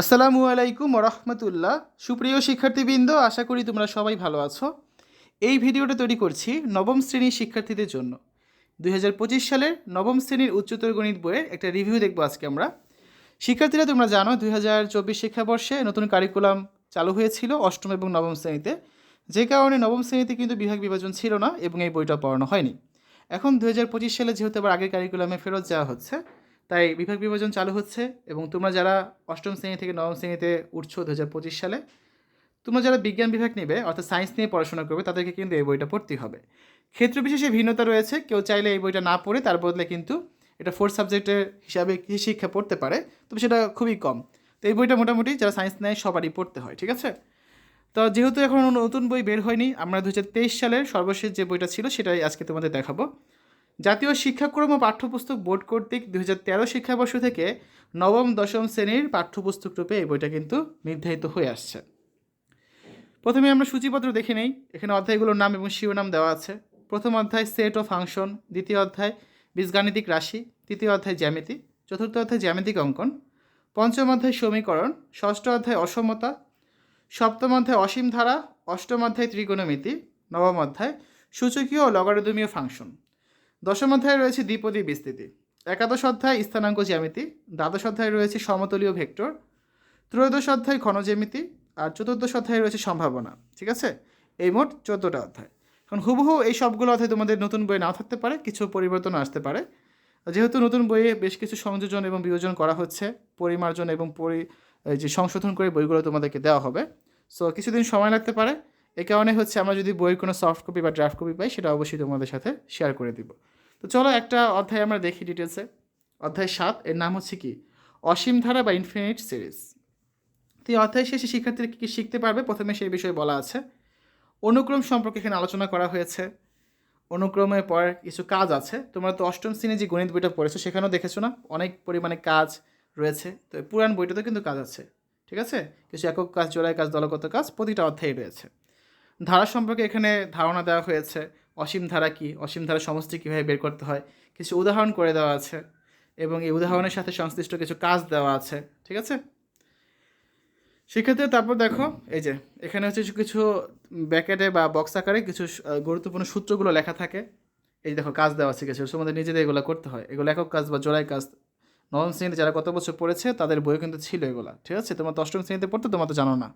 আসসালামু আলাইকুম রহমতুল্লাহ সুপ্রিয় শিক্ষার্থীবৃন্দ, আশা করি তোমরা সবাই ভালো আছো। এই ভিডিওটা তৈরি করছি নবম শ্রেণির শিক্ষার্থীদের জন্য। দুই হাজার পঁচিশ সালের নবম শ্রেণির উচ্চতর গণিত বইয়ের একটা রিভিউ দেখব আজকে আমরা। শিক্ষার্থীরা, তোমরা জানো, দুই হাজার চব্বিশ শিক্ষাবর্ষে নতুন কারিকুলাম চালু হয়েছিল অষ্টম এবং নবম শ্রেণীতে। যে কারণে নবম শ্রেণীতে কিন্তু বিভাগ বিভাজন ছিল না এবং এই বইটা পড়ানো হয়নি। এখন দুই হাজার পঁচিশ সালে যেহেতু আবার আগের কারিকুলামে ফেরত যাওয়া হচ্ছে তাই বিভাগ বিভাজন চালু হচ্ছে এবং তোমরা যারা অষ্টম শ্রেণি থেকে নবম শ্রেণীতে উঠছো দু হাজার পঁচিশ সালে, তোমরা যারা বিজ্ঞান বিভাগ নেবে, অর্থাৎ সায়েন্স নিয়ে পড়াশোনা করবে, তাদেরকে কিন্তু এই বইটা পড়তে হবে। ক্ষেত্র বিশেষে ভিন্নতা রয়েছে, কেউ চাইলে এই বইটা না পড়ে, তার বদলে কিন্তু এটা ফোর্থ সাবজেক্টের হিসাবে কৃষি শিক্ষা পড়তে পারে, তবে সেটা খুবই কম। তো এই বইটা মোটামুটি যারা সায়েন্স নেয়, সবারই পড়তে হয়, ঠিক আছে? তো যেহেতু এখন নতুন বই বের হয়নি, আমরা দু হাজার তেইশ সালের সর্বশেষ যে বইটা ছিল, সেটাই আজকে তোমাদের দেখাবো। জাতীয় শিক্ষাক্রম ও পাঠ্যপুস্তক বোর্ড কর্তৃক দু হাজার তেরো শিক্ষাবর্ষ থেকে নবম, দশম শ্রেণির পাঠ্যপুস্তক রূপে এই বইটা কিন্তু নির্ধারিত হয়ে আসছে। প্রথমে আমরা সূচিপত্র দেখে নেই। এখানে অধ্যায়গুলোর নাম এবং শিরোনাম দেওয়া আছে। প্রথম অধ্যায়, সেট ও ফাংশন। দ্বিতীয় অধ্যায়, বীজগাণিতিক রাশি। তৃতীয় অধ্যায়, জ্যামিতি। চতুর্থ অধ্যায়, জ্যামিতিক অঙ্কন। পঞ্চম অধ্যায়, সমীকরণ। ষষ্ঠ অধ্যায়, অসমতা। সপ্তম অধ্যায়, অসীম ধারা। অষ্টম অধ্যায়, ত্রিকোণমিতি। নবম অধ্যায়, সূচকীয় ও লগারিদমীয় ফাংশন। দশম অধ্যায়ে রয়েছে দ্বিপদী বিস্তৃতি। একাদশ অধ্যায় স্থানাঙ্ক জ্যামিতি, দ্বাদশ অধ্যায়ে রয়েছে সমতলীয় ভেক্টর, ত্রয়োদশ অধ্যায় ঘনজ্যামিতি আর চতুর্দশ অধ্যায়ে রয়েছে সম্ভাবনা, ঠিক আছে? এই মোট চোদ্দোটা অধ্যায়। এখন হুবহু এই সবগুলো অধ্যায় তোমাদের নতুন বইয়ে নাও থাকতে পারে, কিছু পরিবর্তন আসতে পারে। যেহেতু নতুন বইয়ে বেশ কিছু সংযোজন এবং বিয়োজন করা হচ্ছে, পরিমার্জন এবং পরি যে সংশোধন করে বইগুলো তোমাদেরকে দেওয়া হবে সো কিছুদিন সময় লাগতে পারে। এ কারণে হচ্ছে আমরা যদি বইয়ের কোনো সফট কপি বা ড্রাফট কপি পাই, সেটা অবশ্যই তোমাদের সাথে শেয়ার করে দিব। তো চলো একটা অধ্যায় আমরা দেখি ডিটেলসে অধ্যায় সাত, এর নাম হচ্ছে কি? অসীম ধারা বা ইনফিনিট সিরিজ তো এই অধ্যায় শেষে শিক্ষার্থীরা কী কী শিখতে পারবে? প্রথমে সেই বিষয়ে বলা আছে। অনুক্রম সম্পর্কে এখানে আলোচনা করা হয়েছে। অনুক্রমের পর কিছু কাজ আছে। তোমরা তো অষ্টম শ্রেণি যে গণিত বইটা পড়েছো, সেখানেও দেখেছ না? অনেক পরিমাণে কাজ রয়েছে। তো পুরাণ বইটাতেও কিন্তু কাজ আছে। ঠিক আছে? কিছু একক কাজ, জোড়ায় কাজ, দলগত কাজ, প্রতিটা অধ্যায়ে রয়েছে। ধারা সম্পর্কে এখানে ধারণা দেওয়া হয়েছে, অসীম ধারা কী, অসীম ধারা সমষ্টি কীভাবে বের করতে হয়, কিছু উদাহরণ করে দেওয়া আছে এবং এই উদাহরণের সাথে সংশ্লিষ্ট কিছু কাজ দেওয়া আছে, ঠিক আছে? সেক্ষেত্রে তারপর দেখো, এই যে, এখানে হচ্ছে কিছু ব্যাকেটে বা বক্স আকারে কিছু গুরুত্বপূর্ণ সূত্রগুলো লেখা থাকে। এই দেখো, কাজ দেওয়া আছে কিছু, তোমাদের নিজেদের এগুলো করতে হয়। এগুলো একক কাজ বা জোড়াই কাজ। নবম শ্রেণীতে যারা কত বছর পড়েছে, তাদের বইও কিন্তু ছিল এগুলো, ঠিক আছে? তোমার অষ্টম শ্রেণীতে পড়তে, তোমার তো জানো না।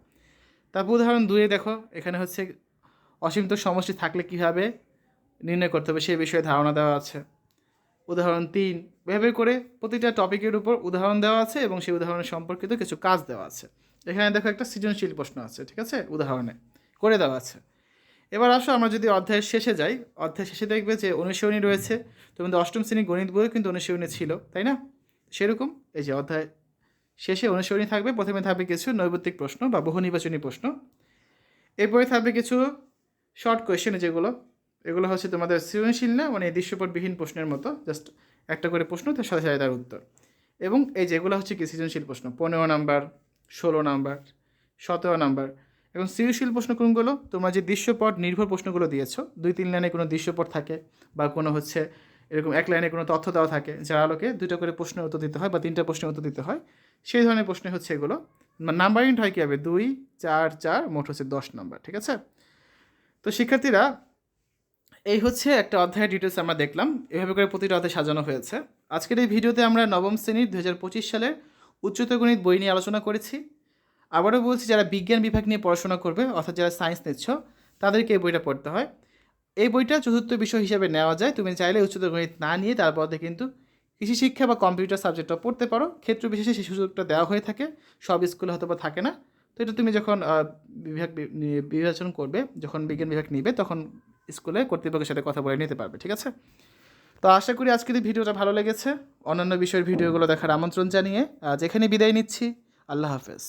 তারপর উদাহরণ দুয়ে দেখো, এখানে হচ্ছে অসীমিত সমষ্টি থাকলে কীভাবে নির্ণয় করতে হবে সেই বিষয়ে ধারণা দেওয়া আছে। উদাহরণ তিন, এভাবে করে প্রতিটা টপিকের উপর উদাহরণ দেওয়া আছে এবং সেই উদাহরণ সম্পর্কিত কিছু কাজ দেওয়া আছে। এখানে দেখো একটা সৃজনশীল প্রশ্ন আছে, ঠিক আছে? উদাহরণে করে দেওয়া আছে। এবার আসো আমরা যদি অধ্যায়ের শেষে যাই। অধ্যায়ের শেষে দেখবে যে অনুশীলনী রয়েছে। তোমাদের অষ্টম শ্রেণি গণিত বইও কিন্তু অনুশীলনী ছিল, তাই না? সেরকম? এই যে অধ্যায় শেষে অনুশীলনী থাকবে। প্রথমে থাকবে কিছু নৈবত্তিক প্রশ্ন বা বহু নির্বাচনী প্রশ্ন। এরপরে থাকবে কিছু শর্ট কোয়েশ্চেন যেগুলো। এগুলো হচ্ছে তোমাদের সৃজনশীল না মানে দৃশ্যপটবিহীন প্রশ্নের মতো। জাস্ট একটা করে প্রশ্ন, তার সাথে সাথে তার উত্তর। এবং এই যেগুলো হচ্ছে কি সৃজনশীল প্রশ্ন? পনেরো নাম্বার, ষোলো নাম্বার, সতেরো নাম্বার। এবং সৃজনশীল প্রশ্ন কোনগুলো? তোমরা যে দৃশ্যপট নির্ভর প্রশ্নগুলো দিয়েছ, দুই তিন লাইনে কোনো দৃশ্যপট থাকে বা কোনো হচ্ছে এরকম এক লাইনে কোনো তথ্য দেওয়া থাকে, যার আলোকে দুটো করে প্রশ্নের উত্তর দিতে হয় বা তিনটা প্রশ্নের উত্তর দিতে হয়, সেই ধরনের প্রশ্ন হচ্ছে এগুলো। নাম্বারিং হয় কী হবে দুই, চার চার, মোট হচ্ছে দশ নাম্বার, ঠিক আছে? তো শিক্ষার্থীরা, এই হচ্ছে একটা অধ্যায়ের ডিটেলস আমরা দেখলাম। এভাবে করে প্রতিটা অধ্যায় সাজানো হয়েছে। আজকের এই ভিডিওতে আমরা নবম শ্রেণির দু হাজার পঁচিশ সালের উচ্চতর গণিত বই নিয়ে আলোচনা করেছি। আবারও বলছি, যারা বিজ্ঞান বিভাগ নিয়ে পড়াশোনা করবে, অর্থাৎ যারা সায়েন্স নিচ্ছ, তাদেরকে এই বইটা পড়তে হয়। এই বইটা চতুর্থ বিষয় হিসেবে নেওয়া যায়। তুমি চাইলে উচ্চতর গণিত না নিয়ে তার তারপরে কিন্তু কৃষি শিক্ষা বা কম্পিউটার সাবজেক্টটা পড়তে পারো। ক্ষেত্র বিশেষে সেই সুযোগটা দেওয়া হয়ে থাকে। সব স্কুলে হয়তো বা থাকে না। তো এটা তুমি যখন বিভাগ বিবেচন করবে, যখন বিজ্ঞান বিভাগ নিবে, তখন স্কুলে কর্তৃপক্ষের সাথে কথা বলে নিতে পারবে, ঠিক আছে? তো আশা করি আজকের এই ভিডিওটা ভালো লেগেছে। অন্যান্য বিষয়ের ভিডিওগুলো দেখার আমন্ত্রণ জানিয়ে এখানে বিদায় নিচ্ছি। আল্লাহ হাফেজ।